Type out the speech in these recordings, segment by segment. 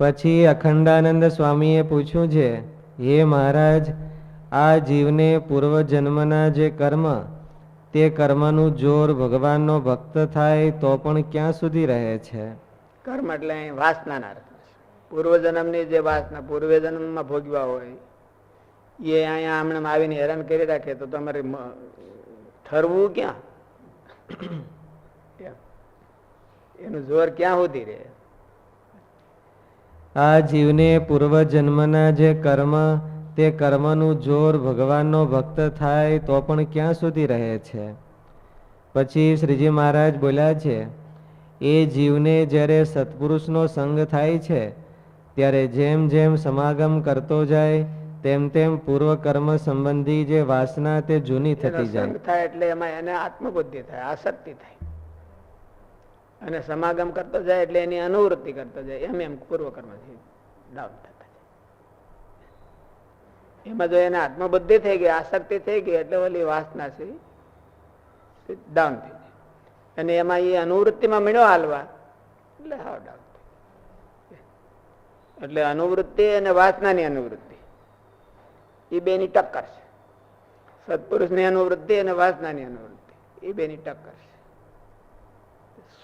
પછી અખંડાનંદ સ્વામીએ પૂછ્યું છે, હે મહારાજ, આ જીવને પૂર્વજન્મના જે કર્મ, તે કર્મનું જોર ભગવાનનો ભક્ત થાય તો પણ ક્યાં સુધી રહે છે? કર્મ એટલે વાસનાના પૂર્વજન્મની જે વાસના, પૂર્વજન્મમાં ભોગવા હોય, એ અહીંયા હમણાં આવીને હેરાન કરી રાખે તો તમારે ઠરવું ક્યાં. એનું જોર ક્યાં સુધી રહે? આ જીવને પૂર્વજન્મના જે કર્મ તે કર્મનું જોર ભગવાનનો ભક્ત થાય તો પણ ક્યાં સુધી રહે છે? પછી શ્રીજી મહારાજ બોલ્યા છે એ જીવને જ્યારે સત્પુરુષનો સંગ થાય છે ત્યારે જેમ જેમ સમાગમ કરતો જાય તેમ તેમ પૂર્વ કર્મ સંબંધી જે વાસના તે જૂની થતી જાય. થાય એટલે એમાં એને આત્મબુદ્ધિ થાય આસક્તિ થાય. અને સમાગમ કરતો જાય એટલે એની અનુવૃત્તિ કરતો જાય. એમ એમ પૂર્વકર્મથી ડાઉન થતા જાય. એમાં જો એને આત્મબુદ્ધિ થઈ ગઈ, આસક્તિ થઈ ગઈ, એટલે ઓલી વાસના છે ડાઉન થઈ જાય અને એમાં એ અનુવૃત્તિમાં મીણો હાલવા, એટલે હાવ ડાઉન એટલે અનુવૃત્તિ અને વાસનાની અનુવૃત્તિ. એ બેની ટક્કર છે. સત્પુરુષની અનુવૃત્તિ અને વાસનાની અનુવૃત્તિ. એ બેની ટક્કર છે.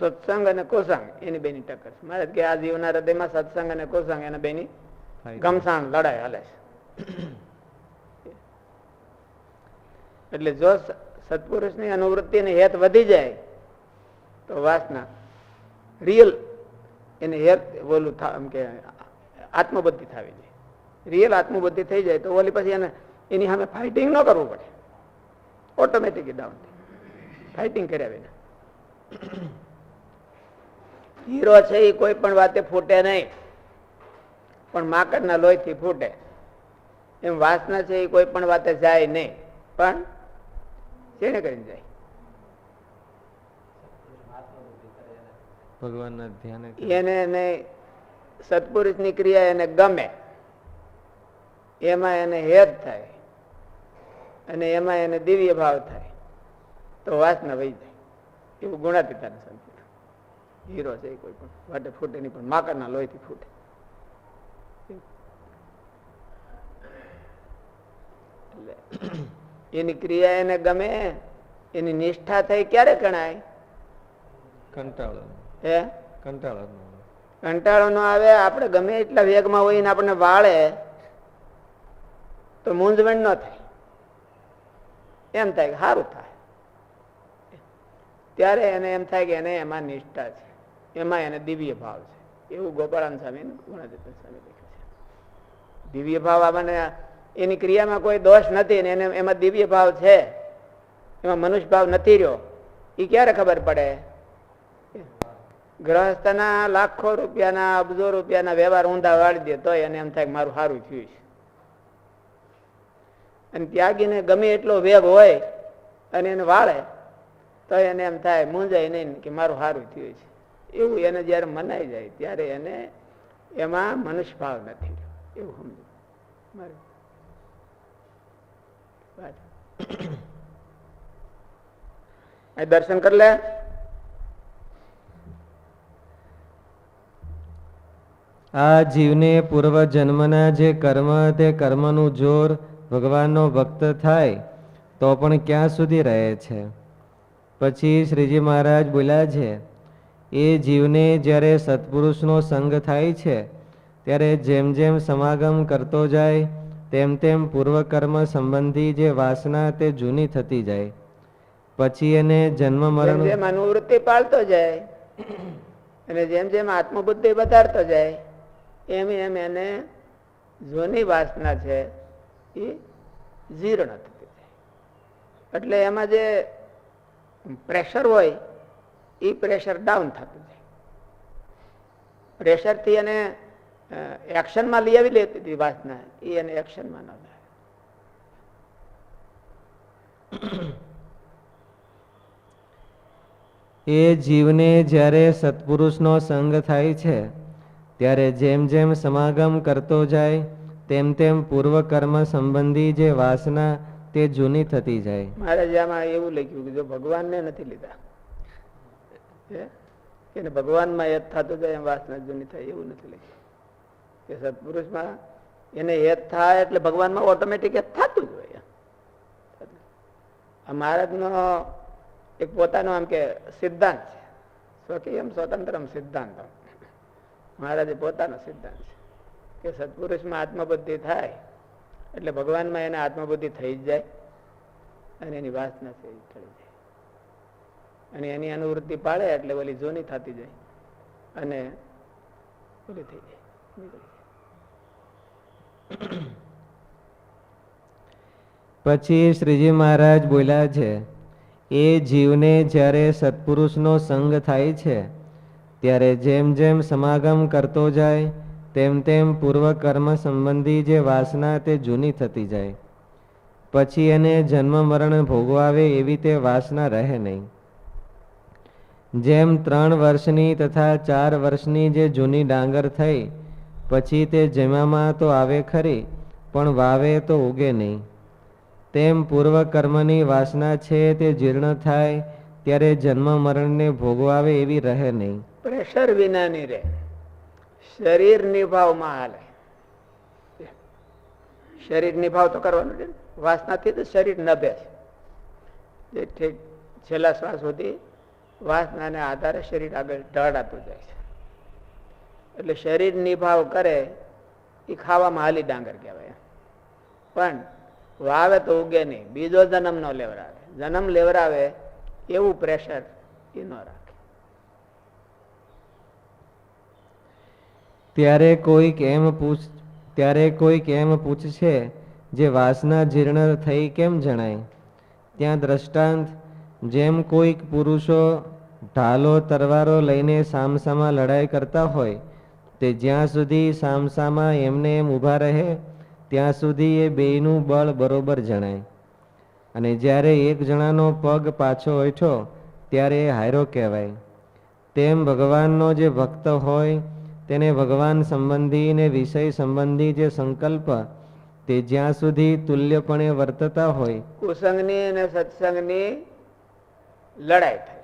સત્સંગ અને કોસંગ એની બેની ટક્કર છે મારે કે આ જીવના હૃદયમાં સત્સંગ અને કોસંગ એના બેની ગમસાણ લડાઈ હાલે છે એટલે જો સત્પુરુષની સત્પુરુષની અનુવૃત્તિની હેત વધી જાય તો વાસના રિયલ એને હેત ઓલું એમ કે આત્મબુદ્ધિ થવી જોઈએ રિયલ આત્મબુદ્ધિ થઈ જાય તો ઓલી પછી એને એની સામે ફાઇટિંગ ન કરવું પડે ઓટોમેટિક ડાઉન ફાઇટિંગ કર્યા વિના હીરો છે એ કોઈ પણ વાતે ફૂટે નહીં. પણ માકડના લોહીથી ફૂટે. એમ વાસના છે એ કોઈ પણ વાતે જાય નહીં. પણ શેને કરીને જાય? ભગવાનના ધ્યાને એને એને સત્પુરુષની ક્રિયા એને ગમે. એમાં એને હેત થાય. અને એમાં એને દિવ્ય ભાવ થાય. તો વાસના વહી જાય. એવું ગુણાતીતાને સંકેત હીરો છે કોઈ પણ. વાટે ફૂટે નહીં પણ માકડના લોહીથી ફૂટે. એટલે એની ક્રિયા એને ગમે એની નિષ્ઠા થઈ ક્યારે ગણાય? કંટાળો. હે? કંટાળો કંટાળો નો આવે આપણે ગમે એટલા વેગમાં હોય ને આપણને વાળે તો મૂંઝવણ ન થાય. એમ થાય કે સારું થાય. ત્યારે એને એમ થાય કે એને એમાં નિષ્ઠા છે. એમાં એને દિવ્ય ભાવ છે. એવું ગોપાળાન સ્વામી ગુણાદિત્ય સ્વામી લખ્યું છે. દિવ્ય ભાવ આપણને એની ક્રિયામાં કોઈ દોષ નથી ને એને એમાં દિવ્ય ભાવ છે. એમાં મનુષ્ય ભાવ નથી રહ્યો. એ ક્યારે ખબર પડે? ગ્રહસ્થના લાખો રૂપિયાના, અબજો રૂપિયાના વ્યવહાર ઊંધા વાળી દે તોય એને એમ થાય મારું સારું થયું છે. અને ત્યાગીને ગમે એટલો વેગ હોય અને એને વાળે તો એને એમ થાય, મૂંઝાય નહીં કે મારું સારું થયું છે. એવું એને જ્યારે મનાઈ જાય, ત્યારે એને એમાં મનુષ્ય ભાવ નથી એવું સમજો. દર્શન કરી લે. આ જીવને પૂર્વ જન્મના જે કર્મ, તે કર્મનું જોર ભગવાનનો ભક્ત થાય, તો પણ ક્યાં સુધી રહે છે? પછી શ્રીજી મહારાજ બોલ્યા છે એ જીવને જ્યારે સત્પુરુષનો સંગ થાય છે ત્યારે જેમ જેમ સમાગમ કરતો જાય તેમ તેમ પૂર્વકર્મ સંબંધી જે વાસના તે જૂની થતી જાય. પછી એને જન્મ મરણ અનુવૃત્તિ પાળતો જાય અને જેમ જેમ આત્મબુદ્ધિ વધારતો જાય એમ એમ એને જૂની વાસના છે એ જીર્ણ થતી જાય. એટલે એમાં જે પ્રેશર હોય એ પ્રેશર ડાઉન થતું જાય. પ્રેશરથી એને એક્શનમાં લઈ આવી લેતી હતી વાસના એ એને એક્શનમાં ન લાવે. એ જીવને જ્યારે સત્પુરુષનો સંગ થાય છે ત્યારે જેમ જેમ સમાગમ કરતો જાય તેમ તેમ પૂર્વ કર્મ સંબંધી જે વાસના તે જૂની થતી જાય. મારે આમાં એવું લખ્યું કે જો ભગવાનને નથી લીધા એને ભગવાનમાં યદ થતું જાય એમ વાસના જૂની થાય એવું નથી લખ્યું કે સત્પુરુષમાં એને હેત થાય એટલે ભગવાનમાં ઓટોમેટિક હેત થતું જ હોય આ મહારાજનો એક પોતાનો આમ કે સિદ્ધાંત છે સ્વકીયમ સ્વતંત્રમ સિદ્ધાંત મહારાજે પોતાનો સિદ્ધાંત છે કે સત્પુરુષમાં આત્મબુદ્ધિ થાય એટલે ભગવાનમાં એને આત્મબુદ્ધિ થઈ જ જાય અને એની વાસના ટળી જાય. અને એની અનુવૃત્તિ પાડે એટલે ઓલી જૂની થતી જાય. અને ઓલી થઈ જાય. પછી શ્રીજી મહારાજ બોલ્યા છે, એ જીવને જ્યારે સત્પુરુષનો સંગ થાય છે, ત્યારે જેમ જેમ સમાગમ કરતો જાય, તેમ તેમ પૂર્વ કર્મ સંબંધી જે વાસના તે જૂની થતી જાય. પછી એને જન્મ મરણ ભોગવાવે એવી તે વાસના રહે નહીં. જેમ ત્રણ વર્ષની તથા ચાર વર્ષની જે જૂની ડાંગર થઈ, પછી તે જેમામાં તો આવે ખરી, પણ વાવે તો ઉગે નહીં. તેમ પૂર્વ કર્મની વાસના છે તે જીર્ણ થાય, ત્યારે જન્મ મરણને ભોગવાવે એવી રહે નહીં. પ્રેશર વિનાની રહે. શરીર નિભાવમાં હાલે. શરીર નિભાવ તો કરવાનું છે વાસનાથી તો શરીર નભે છે. છેલ્લા શ્વાસ સુધી વાસનાને આધારે શરીર આગળ ઢળાતું જાય છે. એટલે શરીર નિભાવ કરે એ ખાવામાં હાલી ડાંગર કહેવાય પણ વાવે તો ઉગે નહીં. બીજો જન્મ ન લેવરાવે. જન્મ લેવરાવે એવું પ્રેશર એ ન રાખે. ત્યારે કોઈક એમ પૂછ, ત્યારે કોઈક એમ પૂછશે જે વાસના જીર્ણ થઈ કેમ જણાય? ત્યાં દ્રષ્ટાંત, જેમ કોઈક પુરુષો ઢાલો તરવારો લઈને સામસામા લડાઈ કરતા હોય, તે જ્યાં સુધી સામસામા એમને એમ ઊભા રહે, ત્યાં સુધી એ બેયનું બળ બરોબર જણાય. અને જ્યારે એક જણાનો પગ પાછો ઓઠો ત્યારે એ હાયરો કહેવાય. તેમ ભગવાનનો જે ભક્ત હોય, તેને ભગવાન સંબંધી ને વિષય સંબંધી જે સંકલ્પ, તે જ્યાં સુધી તુલ્યપણે વર્તતા હોય. કુસંગની અને સત્સંગની લડાઈ થાય.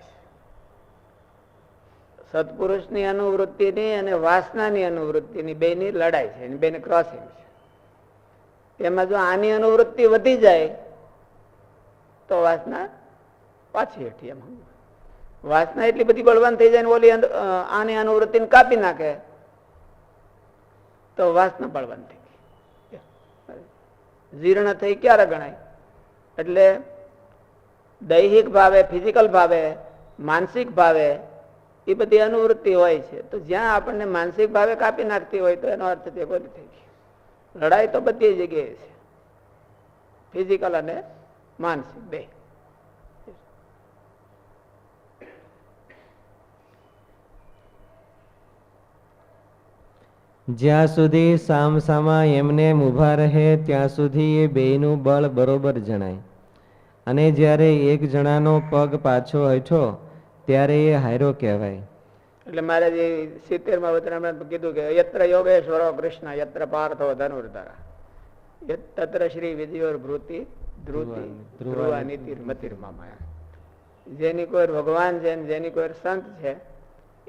સત્પુરુષની અનુવૃત્તિની અને વાસનાની અનુવૃત્તિની બેની લડાઈ છે બેની ક્રોસિંગ છે. તેમાં જો આની અનુવૃત્તિ વધી જાય, તો વાસના પાછી હેઠી એમ. વાસના એટલી બધી બળવાન થઈ જાય ને ઓલી આની અનુવૃત્તિને કાપી નાખે, તો વાસના બળવાન થઈ ગઈ. જીર્ણ થઈ ક્યારે ગણાય? એટલે દૈહિક ભાવે, ફિઝિકલ ભાવે, માનસિક ભાવે એ બધી અનુવૃત્તિ હોય છે. તો જ્યાં આપણને માનસિક ભાવે કાપી નાખતી હોય તો એનો અર્થ તે કોઈ થઈ લડાઈ તો બધી જગ્યાએ છે. ફિઝિકલ અને માનસિક બે. જ્યાં સુધી સામસામા એમને એમ ઊભા રહે, ત્યાં સુધી એ બેયનું બળ બરોબર જણાય. અને જ્યારે એક જણાનો પગ પાછો હઠો ત્યારે એ હાયરો કહેવાય. એટલે મહારાજ જે સિત્તેરમાં વચનામૃતમાં કીધું કે યત્ર યોગેશ્વરો કૃષ્ણ યત્ર પાર્થો ધનુર્ધરા. તત્ર શ્રી વિજયોર ભૃતિ ધ્રુતિ ધ્રુવા- નીતિર માયા. જેની કોઈ ભગવાન છે જેની કોઈ સંત છે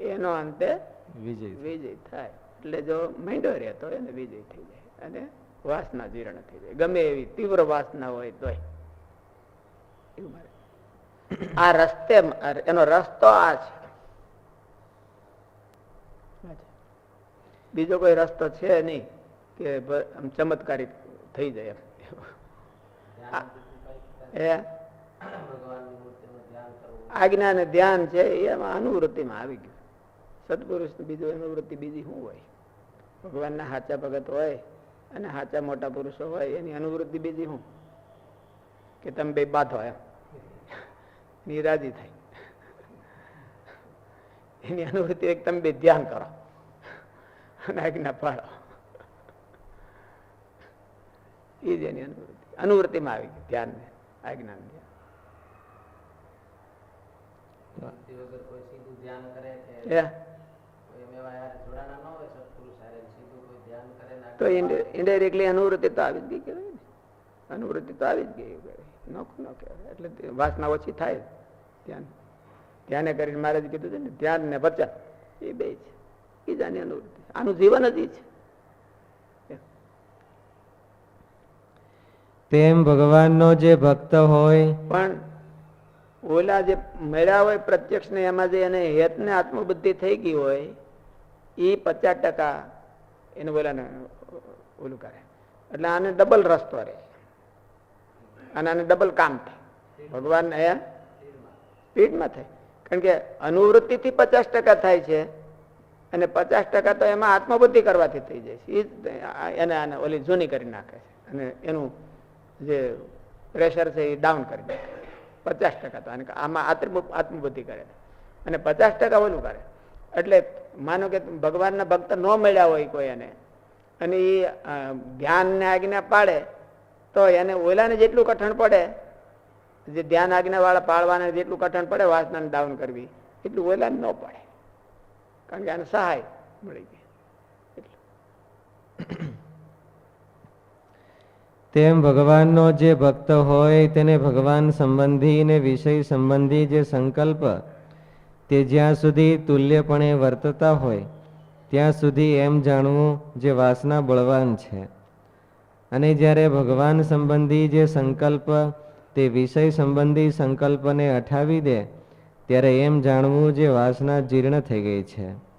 એનો અંતે વિજય વિજય થાય. એટલે જો માંડ્યો રહેતો એને વિજય થઈ જાય. અને વાસના જીર્ણ થઈ જાય. ગમે એવી તીવ્ર વાસના હોય તોય. એવું મારે આ રસ્તે એનો રસ્તો આ છે. બીજો કોઈ રસ્તો છે નહીં કે ચમત્કારી થઈ જાય આજ્ઞા અને ધ્યાન છે એમાં અનુવૃત્તિમાં આવી ગયું. સત્પુરુષ બીજું અનુવૃત્તિ બીજી શું હોય? ભગવાનના સાચા ભગત હોય અને સાચા મોટા પુરુષો હોય, એની અનુવૃત્તિ બીજી શું? કે તમે બે બાંધો એમ. એની રાજી એની અનુવૃત્તિ એક તમે બે ધ્યાન કરો. અને આજ્ઞા પાડો એ જ એની અનુવૃત્તિ અનુવૃત્તિમાં આવી ગઈ ધ્યાન. ને આજ્ઞા ધ્યાન? તો ઇન્ડાયરેક્ટલી અનુવૃત્તિ તો આવી જ ગઈ કહેવાય ને. અનુવૃત્તિ તો આવી જ ગઈ કહેવાય. નોખું ન એટલે વાસના ઓછી થાય. ધ્યાન. ધ્યાને કરીને મહારાજ કીધું છે ને ધ્યાન ને વચન એ બે છે. બીજાની અનુવૃત્તિ આનું જીવન જ છે. તેમ ભગવાનનો જે ભક્ત હોય પણ ઓલા જે મળ્યા હોય પ્રત્યક્ષ ને એમાં જે એને હેતને આત્મબુદ્ધિ થઈ ગઈ હોય એ પચાસ ટકા એને ઓલાને ઓલું કરે. એટલે આને ડબલ રસ્તો રહે. અને આને ડબલ કામ થાય. ભગવાન એ સ્પીડમાં થાય. કારણ કે અનુવૃત્તિથી પચાસ ટકા થાય છે અને પચાસ ટકા તો એમાં આત્મબુદ્ધિ કરવાથી થઈ જાય છે. એ એને આને ઓલી જૂની કરી નાખે છે. અને એનું જે પ્રેશર છે એ ડાઉન કરી નાખે પચાસ ટકા તો અને આમાં આત્મ, આત્મબુદ્ધિ કરે અને પચાસ ટકા ઓલું કરે. એટલે માનો કે ભગવાનના ભક્ત ન મળ્યા હોય કોઈ એને, અને એ ધ્યાનને આજ્ઞા પાડે તો એને ઓલાને જેટલું કઠણ પડે, જે ધ્યાન આજ્ઞા વાળા પાળવાને જેટલું કઠણ પડે, વાસનાને ડાઉન કરવી. એટલું ઓલાને ન પડે. કારણ કે આને સહાય મળી ગઈ. તેમ ભગવાનનો જે ભક્ત હોય, તેને ભગવાન સંબંધી ને વિષય સંબંધી જે સંકલ્પ, તે જ્યાં સુધી તુલ્યપણે વર્તતા હોય, ત્યાં સુધી એમ જાણવું જે વાસના બળવાન છે. અને જ્યારે ભગવાન સંબંધી જે સંકલ્પ, તે વિષય સંબંધી સંકલ્પને અઠાવી દે, ત્યારે એમ જાણવું જે વાસના જીર્ણ થઈ ગઈ છે.